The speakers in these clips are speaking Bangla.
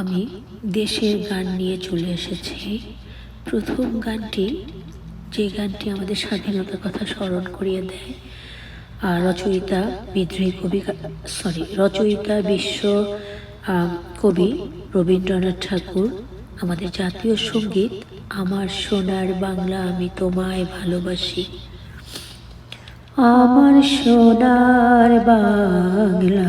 আমি দেশের গান নিয়ে চলে এসেছি। প্রথম গানটি, যে গানটি আমাদের স্বাধীনতার কথা স্মরণ করিয়ে দেয় আর রচয়িতা বিদ্রোহী কবি সরি রচয়িতা বিশ্ব কবি রবীন্দ্রনাথ ঠাকুর, আমাদের জাতীয় সংগীত, আমার সোনার বাংলা আমি তোমায় ভালোবাসি। আমার সোনার বাংলা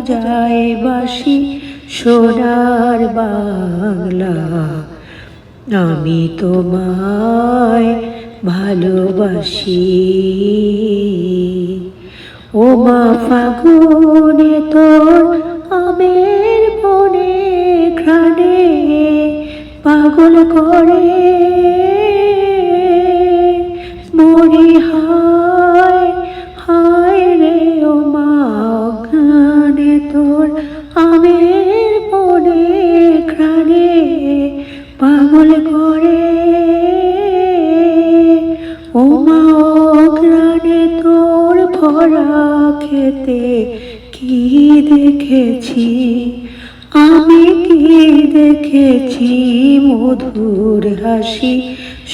বাজায় বাসি সোনার বাংলা। আমি তোমায় ভালোবাসি। ও মা ফাগুনে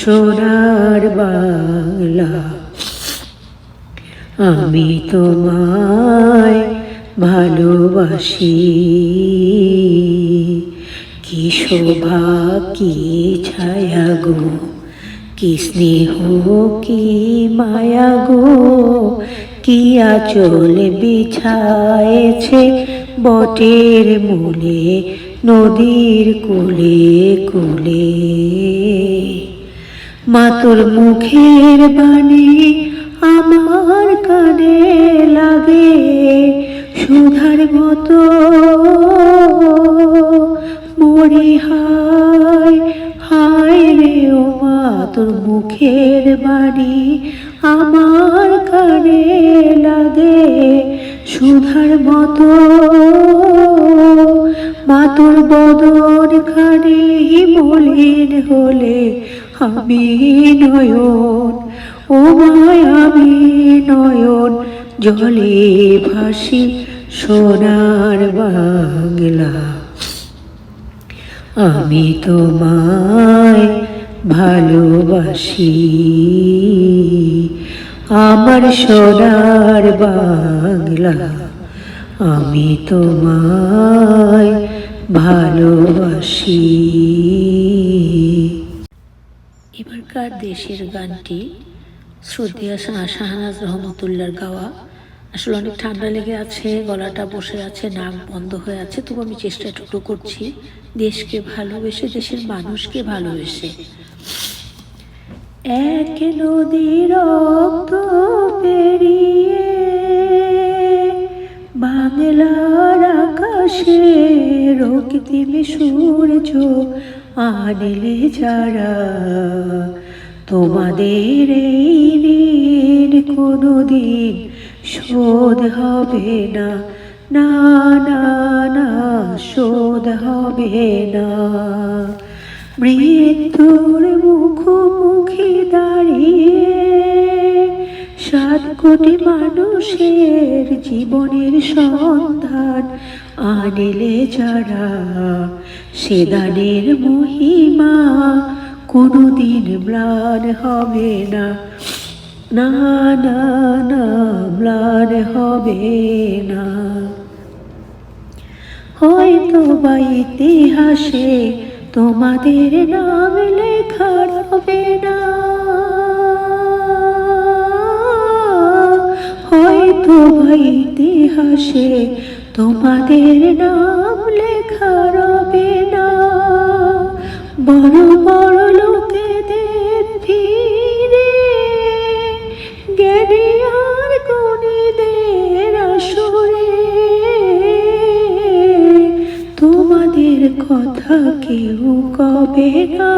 সোনার বাংলা। আমি তোমায় ভালোবাসি। কি শোভা, কি ছায়া গো। কি স্নেহ, কি মায়া গো। কি আচল বিছায়েছে বটের মূলে নদীর কুলে কুলে। মাতর মুখের বাণী আমার কানে লাগে, সুধার মতো মরি হায় হায় রে ও মা তোর মুখের বাণী আমার কানে লাগে, সুধার মতো মাতুর বদন খানে মলিন হলে আমি নয়ন, ও মায় আমি নয়ন, জলে ভাসি সোনার বাংলা। আমি তোমায় ভালোবাসি, আমার সোনার বাংলা। আমি তোমায় ভালোবাসি। এবারকার দেশের গানটি শ্রদ্ধেয়া শাহ- শাহনাজ রহমতুল্লার গাওয়া। আসলে অনেক ঠান্ডা লেগে আছে, গলাটা বসে আছে, নাক বন্ধ হয়ে আছে, তবু আমি চেষ্টা চেষ্টাটুকু করছি দেশকে ভালোবেসে, দেশের মানুষকে ভালোবেসে। এক নদী রক্ত পেরিয়ে বাংলার আকাশে রক্তিমে সূর্য আনলে যারা, তোমাদের এই ঋণ কোনোদিন শোধ হবে না। না না না, শোধ হবে না। মৃত্যুর মুখোমুখি দাঁড়িয়ে সাত কোটি মানুষের জীবনের সন্ধান আনিলে যারা সেদানের মহিমা কোনোদিন ম্লান হবে না। না না না, ম্লান হবে না। হয়তো বা ইতিহাসে তোমাদের নাম লেখা হবে না। ইতিহাসে তোমাদের নাম লেখা রবে না। বড় বড় লোকেদের ভিড়ে জ্ঞানী আর গুণীদের আসরে। তোমাদের কথা কেউ কবে না।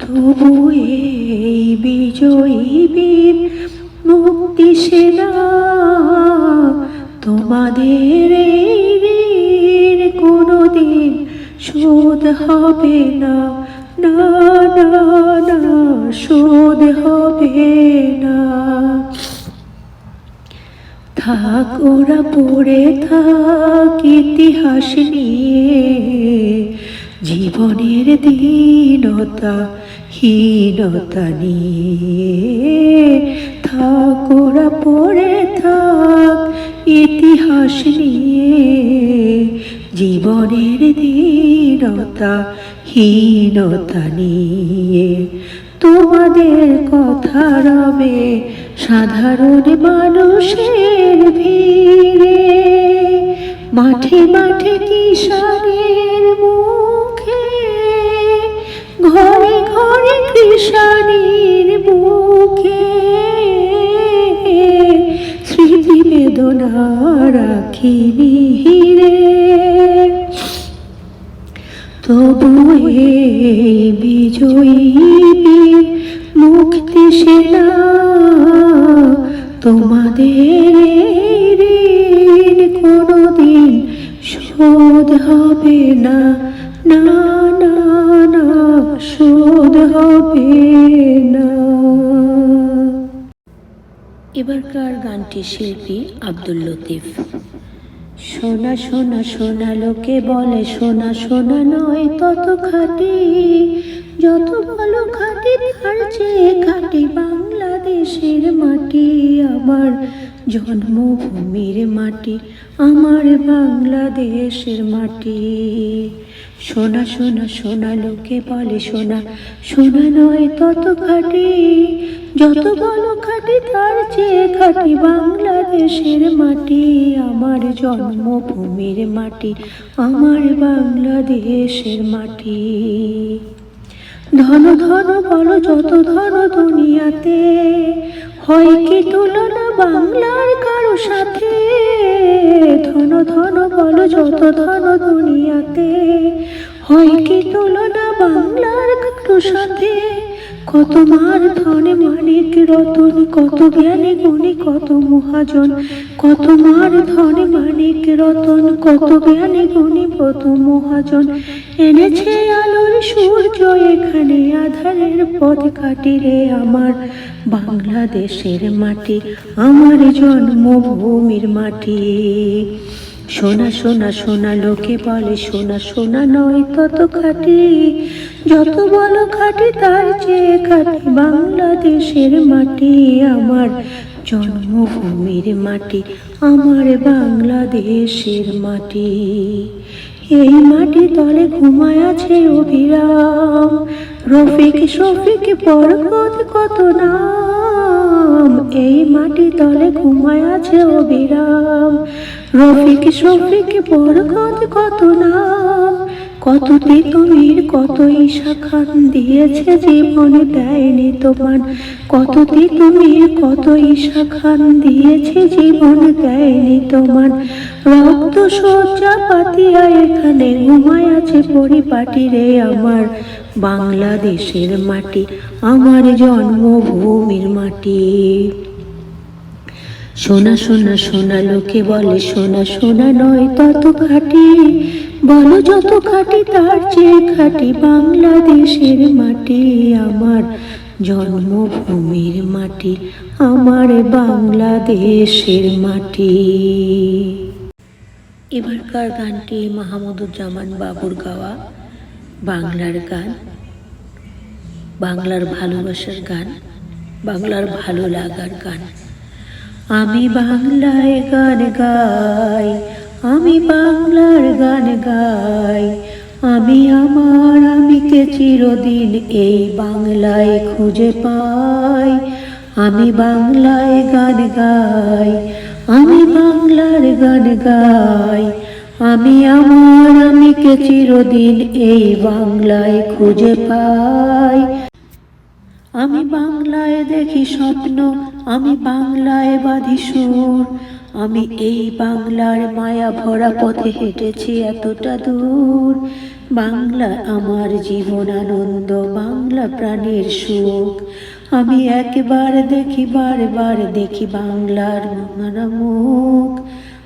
তবু এই বিজয়ী বীর মুক্তি সেনা। তোমাদের কোনোদিন শোধ হবে না। না না না, শোধ হবে না। থাক পড়ে থাক ইতিহাস নিয়ে। জীবনের দীনতা, হীনতা নিয়ে। থাক ওরা পড়ে থাক, ইতিহাস নিয়ে জীবনের দীনতা হীনতা নিয়ে। তোমাদের কথা রবে সাধারণ মানুষের ভিড়ে। মাঠে মাঠে কিষানের মুখে, ঘরে ঘরে কৃষানের মুখে। বেদনা রাখিনি হিরে। তবু এই বিজয়ী মুক্তি সেনা তোমাদের ঋণ কোনোদিন শোধ হবে না না না না, শোধ হবে না। এবারকার গানটির শিল্পী আব্দুল লতিফ। সোনা সোনা সোনা লোকে বলে, সোনা সোনা নয় তত খাটি। যত বলো খাটি তার চেয়ে খাটি বাংলাদেশের মাটি আমার। জন্মভূমির মাটি আমার বাংলাদেশের মাটি। সোনা সোনা সোনা লোকে বলে, সোনা সোনা নয় তত খাটি। যত বলো খাটি, তার চেয়ে খাটি বাংলাদেশের মাটি, আমার জন্মভূমির মাটি, আমার বাংলাদেশের মাটি। ধন ধন বলো, যত ধন দুনিয়াতে, হয় কি তুলনা বাংলার কারও সাথে? ধন ধন বলো, যত ধন দুনিয়াতে, হয় কি তুলনা বাংলার কারও সাথে? কত মার ধনে মানিক রতন, কত জ্ঞানী গুণী, কত মহাজন। কত মার ধনে মানিক রতন, কত জ্ঞানী গুণী, কত মহাজন। এনেছে আলোর সূর্য, এখানে আধারের পথ কাটি রে আমার। বাংলাদেশের মাটি, আমার জন্মভূমির মাটি। সোনা সোনা সোনা লোকে বলে সোনা সোনা নয় তত খাটি। যত বলো খাটি, তার চেয়ে খাটি বাংলাদেশের মাটি। আমার জন্মভূমির মাটি, আমার বাংলাদেশের মাটি। এই মাটি তলে ঘুমায় আছে অবিরাম রফিক, শফিক, বরকত কত নাম। এই মাটি তলে ঘুমায় আছে অবিরাম রফিক শফিক বরকত কত নাম। কত তিতুমির কত ঈশা খান দিয়েছে জীবনে দেয়নি তোমার। কত তিতুমির কত ঈশা খান দিয়েছে জীবন দেয়নি তোমার। রক্ত সজ্জা পাতিয়া এখানে ঘুমায় আছে পরিপাটি রে আমার। বাংলাদেশের মাটি, আমার জন্মভূমির মাটি। সোনা সোনা সোনা লোকে বলে সোনা সোনা নয় তত খাটি। বলো যত খাটি, তার চেয়ে খাটি বাংলাদেশের মাটি, আমার জন্মভূমির মাটি, আমার বাংলাদেশের মাটি। এবারকার গানটি মাহমুদুজ্জামান বাবুর গাওয়া। বাংলার গান, বাংলার ভালোবাসার গান, বাংলার ভালো লাগার গান। আমি বাংলায় গান গাই, আমি বাংলার গান গাই, আমি আমার আমিকে চিরদিন এই বাংলায় খুঁজে পাই। আমি বাংলায় গান গাই, আমি বাংলার গান গাই আমি আমার আমিকে চিরদিন এই বাংলায় খুঁজে পাই। আমি বাংলায় দেখি স্বপ্ন, আমি বাংলায় বাঁধি সুর। আমি এই বাংলার মায়া ভরা পথে হেঁটেছি এতটা দূর। বাংলা আমার জীবন আনন্দ, বাংলা প্রাণের সুখ। আমি একবার দেখি, বারবার দেখি বাংলার মন মুখ।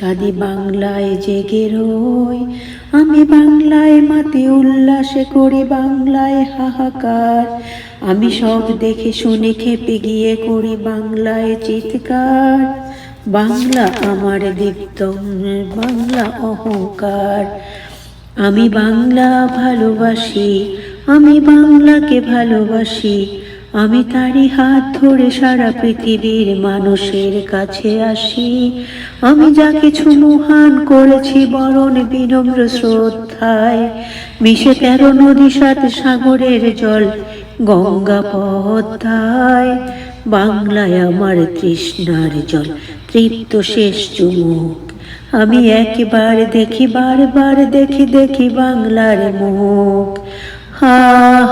কাঁদি বাংলায় জেগে রই। আমি বাংলায় মাতে উল্লাসে করি, বাংলায় হাহাকার। আমি সব দেখে শুনে খেপে গিয়ে করি, বাংলায় চিৎকার। বাংলা আমার দীপ্তম বাংলা অহংকার। আমি বাংলা ভালোবাসি, আমি বাংলাকে ভালোবাসি। আমি তারই হাত ধরে সারা পৃথিবীর মানুষের কাছে আসি। আমি যা কিছু মহান করেছি বরণ বিনম্র শ্রদ্ধায়। মিশে তেরো নদী, সাত সাগরের জল গঙ্গা পদ্মায়। বাংলায় আমার তৃষ্ণার জল, তৃপ্ত শেষ চুমুক। আমি একবার দেখি, বারবার দেখি দেখি বাংলার মুখ। হা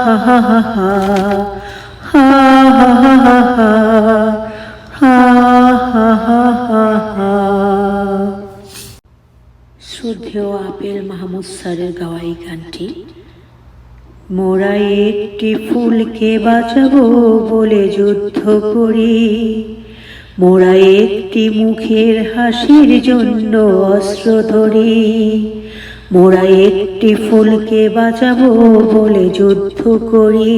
হা হা হা হা। শ্রদ্ধেয় আপেল মাহমুদ স্যারের গাওয়া এই গানটি, মোরা একটি ফুলকে বাঁচাবো বলে যুদ্ধ করি। মোরা একটি মুখের হাসির জন্য অস্ত্র ধরি। মোরা একটি ফুলকে বাঁচাবো বলে যুদ্ধ করি।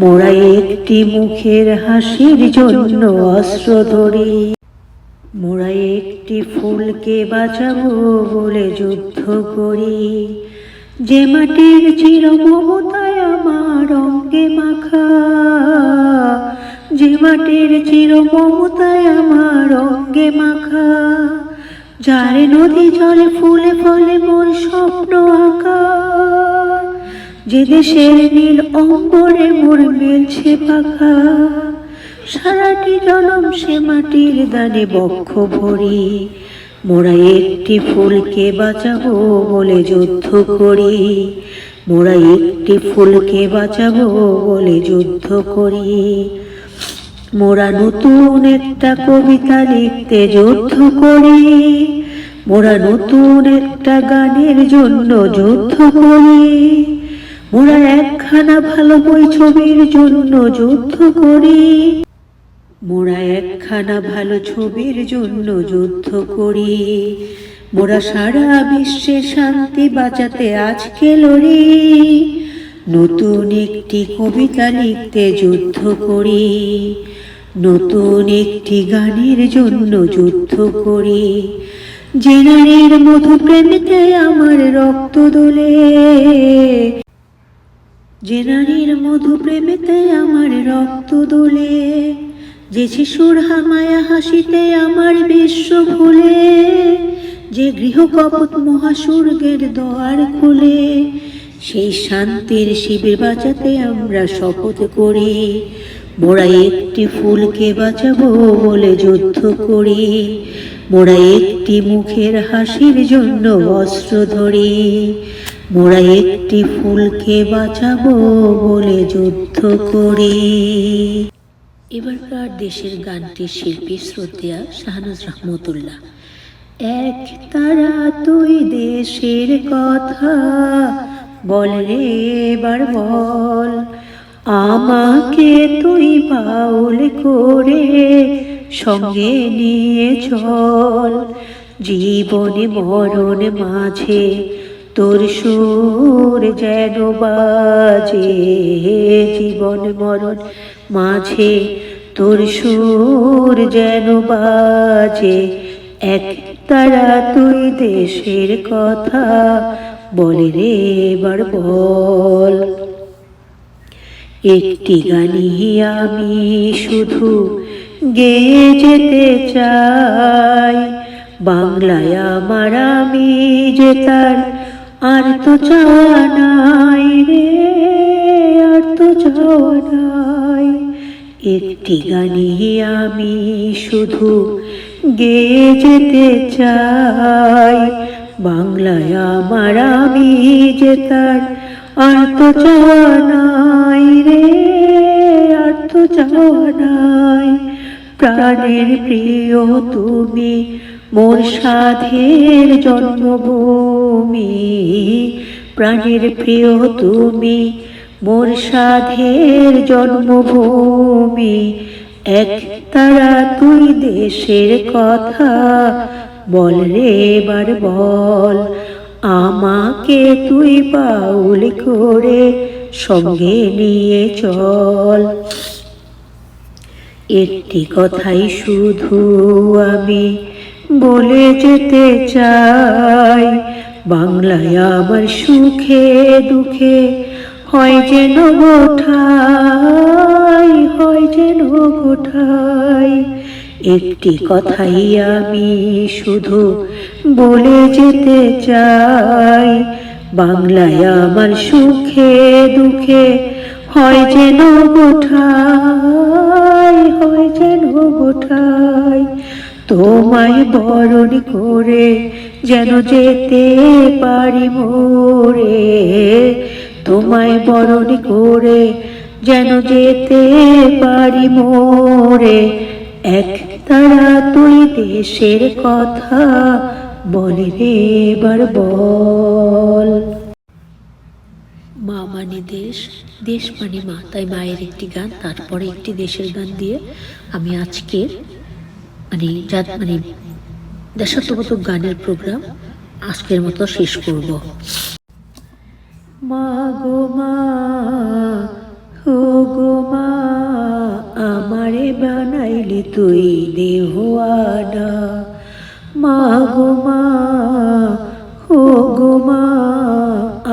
মোরা একটি মুখের হাসির জন্য অস্ত্র ধরি। মোরা একটি ফুলকে বাঁচাবো বলে যুদ্ধ করি। যে মাটির চির মমতায় আমার অঙ্গে মাখা, যে মাটির চির মমতায় আমার অঙ্গে মাখা, যার নদী জলে ফুলে ফলে মোর স্বপ্ন আঁকা। যে দেশের নীল অঙ্গরে মোর মেলছে পাখা, সারাটি জনম সে মাটির দানে বক্ষ ভরি। মোরা একটি ফুলকে বাঁচাবো বলে যুদ্ধ করি। মোরা একটি ফুলকে বাঁচাবো বলে যুদ্ধ করি। মোরা নতুন একটা কবিতা লিখতে যুদ্ধ করি। মোরা নতুন একটা গানের জন্য যুদ্ধ করি। মোরা একখানা ভালো বই ছবির জন্য যুদ্ধ করি। মোরা একখানা ভালো ছবির জন্য যুদ্ধ করি। মোরা সারা বিশ্বে শান্তি বাঁচাতে আজকে লড়ি। নতুন একটি কবিতা লিখতে যুদ্ধ করি। নতুন একটি গানের জন্য যুদ্ধ করি। যে নারীর মধু প্রেমেতে আমার রক্ত দোলে। যে নারীর মধু প্রেমেতে আমার রক্ত দোলে, যে শিশুর হামায়া হাসিতে আমার বিশ্ব ভুলে, যে গৃহকপত মহাসুর্গের দোয়ার খুলে সেই শান্তির শিবির বাঁচাতে আমরা শপথ করি। মোরা একটি ফুলকে বাঁচাবো বলে যুদ্ধ করি। মোরা একটি মুখের হাসির জন্য অস্ত্র ধরি। মোরা একটি ফুলকে বাঁচাবো বলে যুদ্ধ করি। এবারকার দেশের গানটির শিল্পী শ্রদ্ধেয়া শাহনাজ রহমতুল্লাহ। এক তারা তুই দেশের কথা বল রে, এবার বল। আমাকে তুই বাউল করে সঙ্গে নিয়ে চল। জীবনে মরণ মাঝে তোর সুর যেন বাজে। জীবন মরণ মাঝে তোর সুর যেন বাজে। এক তারা তুই দেশের কথা বলে রে বল। একটি গানি আমি শুধু গেয়ে যেতে চাই। বাংলায় আমার আমি যে তার, আর তো নাই রে, আর তো নাই। একটি গানি আমি শুধু গেয়ে যেতে চাই। বাংলায় আমার আমি যে তার আর তো নাই রে আর তো নাই প্রাণের প্রিয় তুমি মোর সাধের জন্মভূমি। প্রাণের প্রিয় তুমি মোর সাধের জন্মভূমি। এক তারা তুই দেশের কথা বল রে, এবার বল। আমাকে তুই বাউল করে সঙ্গে নিয়ে চল। একটি কথাই শুধু আমি বলে যেতে চাই, বাংলায় আমার সুখে দুঃখে হয় যেন গোঠাই, হয় যেন গোঠাই। একটি কথাই আমি শুধু বলে যেতে চাই। বাংলায় আমার সুখে দুঃখে হয় যেন গোঠাই, হয় যেন গোঠাই। তোমায় বরণ করে যেন যেতে পারি মোরে, তোমায় বরণ করে যেন যেতে পারি মোরে। এক তারা তুই দেশের কথা বলে রে বল। মা মানে দেশ দেশ মানে মা। তাই মায়ের একটি গান, তারপরে একটি দেশের গান দিয়ে আমি আজকের মানে যা মানে দেশাত্মবোধক গানের প্রোগ্রাম আজকের মতো শেষ করব। মা গো মা হো গো মা, আমারে বানাইলি তুই দেহওয়ানা মা গো মা হো গো মা,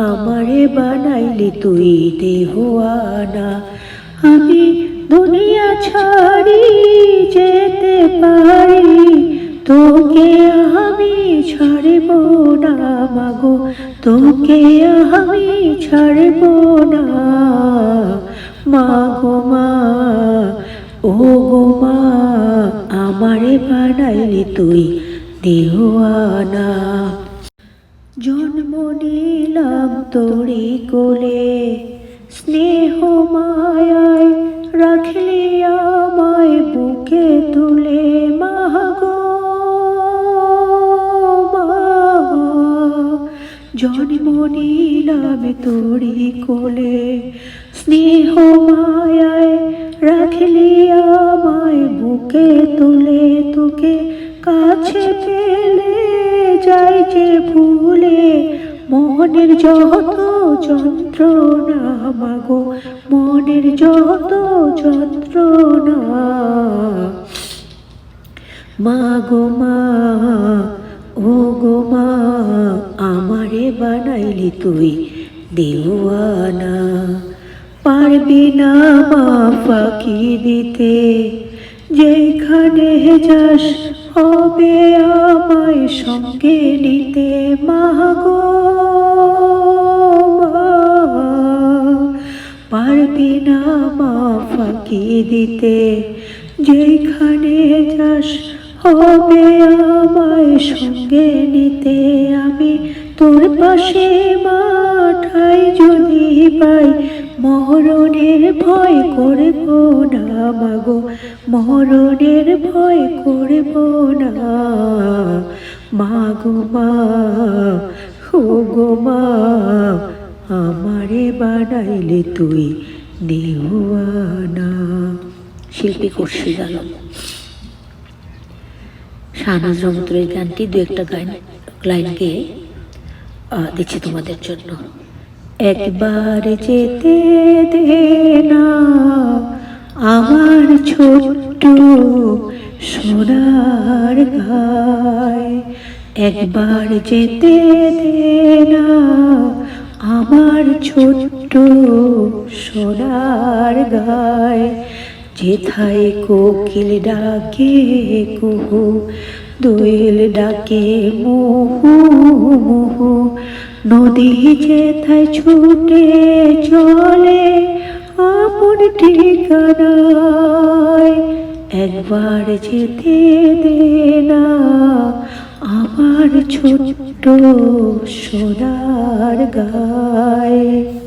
আমারে বানাইলি তুই দেহওয়ানা আমি দুনিয়া ছাড়ি যেতে পারি, তোকে আমি ছাড়ব না মাগো তোকে আমি ছাড়ব না। মাগো মা, ও গো মা, আমারে বানাইলি তুই দেওয়ানা জন্ম নিলাম তোরি কোলে, স্নেহ মায়ায় রাখলি আমায় বুকে তুলে। মাগো জন্ম নিলাম তোরি কোলে স্নেহ মায়ায় রাখলি আমায়, বুকে তুলে তোকে কাছে পেলে যাই যে ভুলে মনের যত যন্ত্রণা মাগো, মনের যত যন্ত্রণা মা গো মা ও গো মা, আমারে বানাইলি তুই দেওয়ানা। পারবি না ফাঁকি দিতে। যেখানে যাস হবে আমায় সঙ্গে নিতে। মা গো মা, পারবি না ফাঁকি দিতে। যেখানে যাস হবে আমায় সঙ্গে নিতে। আমি তোর পাশে মাঠাই যদি পাই মরণের ভয় করব না মাগো মরণের ভয় করব না। মাগো মা হো গো মা, আমারে বানাইলে তুই দেওয়ানা শিল্পী করছি গেল শাহনাজ রহমতুর এই গানটি দু একটা গান লাইন গেয়ে দিচ্ছি তোমাদের জন্য। একবার যেতে দে না আমার ছোট্ট সোনার গায় একবার যেতে দে না আমার ছোট্ট সোনার গায় যেথায় কোকিল ডাকে কুহু দোয়েল ডাকে মুহু মুহু। নদী যেথায় ছুটে চলে, আপন ঠিকানায়। একবার যেতে দে না আমার ছোট্ট সোনার গায়।